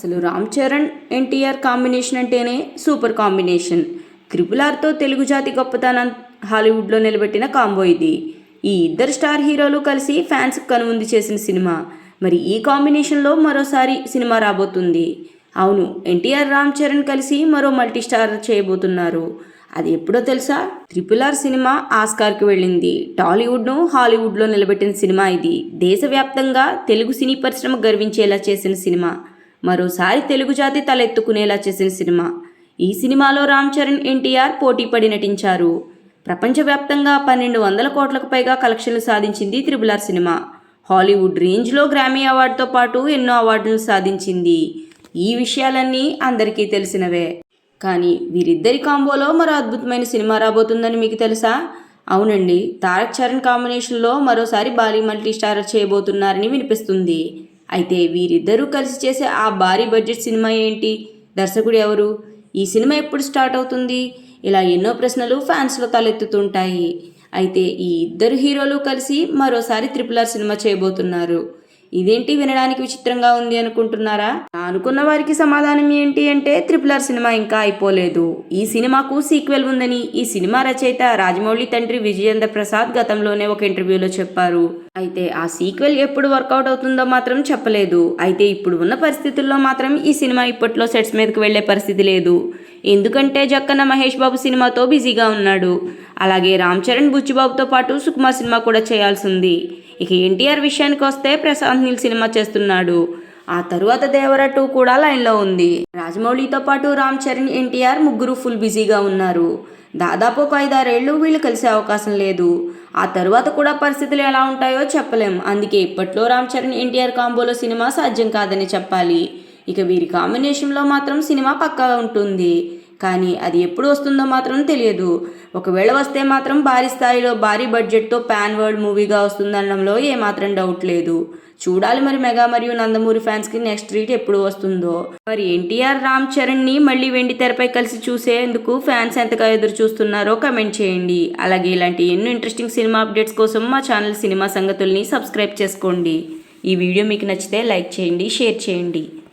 అసలు రామ్ చరణ్ ఎన్టీఆర్ కాంబినేషన్ అంటేనే super combination. Triple ఆర్తో తెలుగు జాతి గొప్పతనం హాలీవుడ్లో నిలబెట్టిన కాంబో ఇది. ఈ ఇద్దరు స్టార్ హీరోలు కలిసి ఫ్యాన్స్ కనుముందు చేసిన సినిమా. మరి ఈ కాంబినేషన్లో మరోసారి సినిమా రాబోతుంది. అవును ఎన్టీఆర్ రామ్ చరణ్ కలిసి మరో మల్టీ స్టార్ చేయబోతున్నారు. అది ఎప్పుడో తెలుసా? ట్రిపుల్ ఆర్ సినిమా ఆస్కార్కి వెళ్ళింది. టాలీవుడ్ను హాలీవుడ్లో నిలబెట్టిన సినిమా ఇది. దేశవ్యాప్తంగా తెలుగు సినీ పరిశ్రమ గర్వించేలా చేసిన సినిమా. మరోసారి తెలుగు జాతి తలెత్తుకునేలా చేసిన సినిమా. ఈ సినిమాలో రామ్ చరణ్ ఎన్టీఆర్ పోటీపడి నటించారు. ప్రపంచవ్యాప్తంగా పన్నెండు వందల కోట్లకు పైగా కలెక్షన్లు సాధించింది త్రిబుల్ ఆర్ సినిమా. హాలీవుడ్ రేంజ్లో గ్రామీ అవార్డుతో పాటు ఎన్నో అవార్డులు సాధించింది. ఈ విషయాలన్నీ అందరికీ తెలిసినవే. కానీ వీరిద్దరి కాంబోలో మరో అద్భుతమైన సినిమా రాబోతుందని మీకు తెలుసా? అవునండి తారక్ చరణ్ కాంబినేషన్లో మరోసారి బాలీ మల్టీ స్టార్ చేయబోతున్నారని వినిపిస్తుంది. అయితే వీరిద్దరూ కలిసి చేసే ఆ భారీ బడ్జెట్ సినిమా ఏంటి? దర్శకుడు ఎవరు? ఈ సినిమా ఎప్పుడు స్టార్ట్ అవుతుంది? ఇలా ఎన్నో ప్రశ్నలు ఫ్యాన్స్లో తలెత్తుతుంటాయి. అయితే ఈ ఇద్దరు హీరోలు కలిసి మరోసారి త్రిపుల్ ఆర్ సినిమా చేయబోతున్నారు. ఇదేంటి వినడానికి విచిత్రంగా ఉంది అనుకుంటున్నారా? అనుకున్న వారికి సమాధానం ఏంటి అంటే త్రిపుల్ ఆర్ సినిమా ఇంకా అయిపోలేదు. ఈ సినిమాకు సీక్వెల్ ఉందని ఈ సినిమా రచయిత రాజమౌళి తండ్రి విజయేంద్ర ప్రసాద్ గతంలోనే ఒక ఇంటర్వ్యూలో చెప్పారు. అయితే ఆ సీక్వెల్ ఎప్పుడు వర్కౌట్ అవుతుందో మాత్రం చెప్పలేదు. అయితే ఇప్పుడు ఉన్న పరిస్థితుల్లో మాత్రం ఈ సినిమా ఇప్పట్లో సెట్స్ మీదకి వెళ్ళే పరిస్థితి లేదు. ఎందుకంటే జక్కన్న మహేష్ బాబు సినిమాతో బిజీగా ఉన్నాడు. అలాగే రామ్ చరణ్ బుచ్చిబాబుతో పాటు సుకుమార్ సినిమా కూడా చేయాల్సి ఉంది ఇక ఎన్టీఆర్ విషయానికి వస్తే ప్రశాంత్ నీల్ సినిమా చేస్తున్నాడు. ఆ తరువాత దేవర టూ కూడా లైన్లో ఉంది. రాజమౌళితో పాటు రామ్ చరణ్ ఎన్టీఆర్ ముగ్గురు ఫుల్ బిజీగా ఉన్నారు. దాదాపు ఒక ఐదారేళ్ళు వీళ్ళు కలిసే అవకాశం లేదు. ఆ తరువాత కూడా పరిస్థితులు ఎలా ఉంటాయో చెప్పలేం. అందుకే ఇప్పట్లో రామ్ చరణ్ ఎన్టీఆర్ కాంబోలో సినిమా సాధ్యం కాదని చెప్పాలి. ఇక వీరి కాంబినేషన్లో మాత్రం సినిమా పక్కా ఉంటుంది. కానీ అది ఎప్పుడు వస్తుందో మాత్రం తెలియదు. ఒకవేళ వస్తే మాత్రం భారీ స్థాయిలో భారీ బడ్జెట్తో పాన్ వరల్డ్ మూవీగా వస్తుందనడంలో ఏమాత్రం డౌట్ లేదు. చూడాలి మరి మెగా మరియు నందమూరి ఫ్యాన్స్కి నెక్స్ట్ రీట్ ఎప్పుడు వస్తుందో. మరి ఎన్టీఆర్ రామ్ చరణ్ని మళ్ళీ వెండి తెరపై కలిసి చూసేందుకు ఫ్యాన్స్ ఎంతగా ఎదురు చూస్తున్నారో కమెంట్ చేయండి. అలాగే ఇలాంటి ఎన్నో ఇంట్రెస్టింగ్ సినిమా అప్డేట్స్ కోసం మా ఛానల్ సినిమా సంగతుల్ని సబ్స్క్రైబ్ చేసుకోండి. ఈ వీడియో మీకు నచ్చితే లైక్ చేయండి షేర్ చేయండి.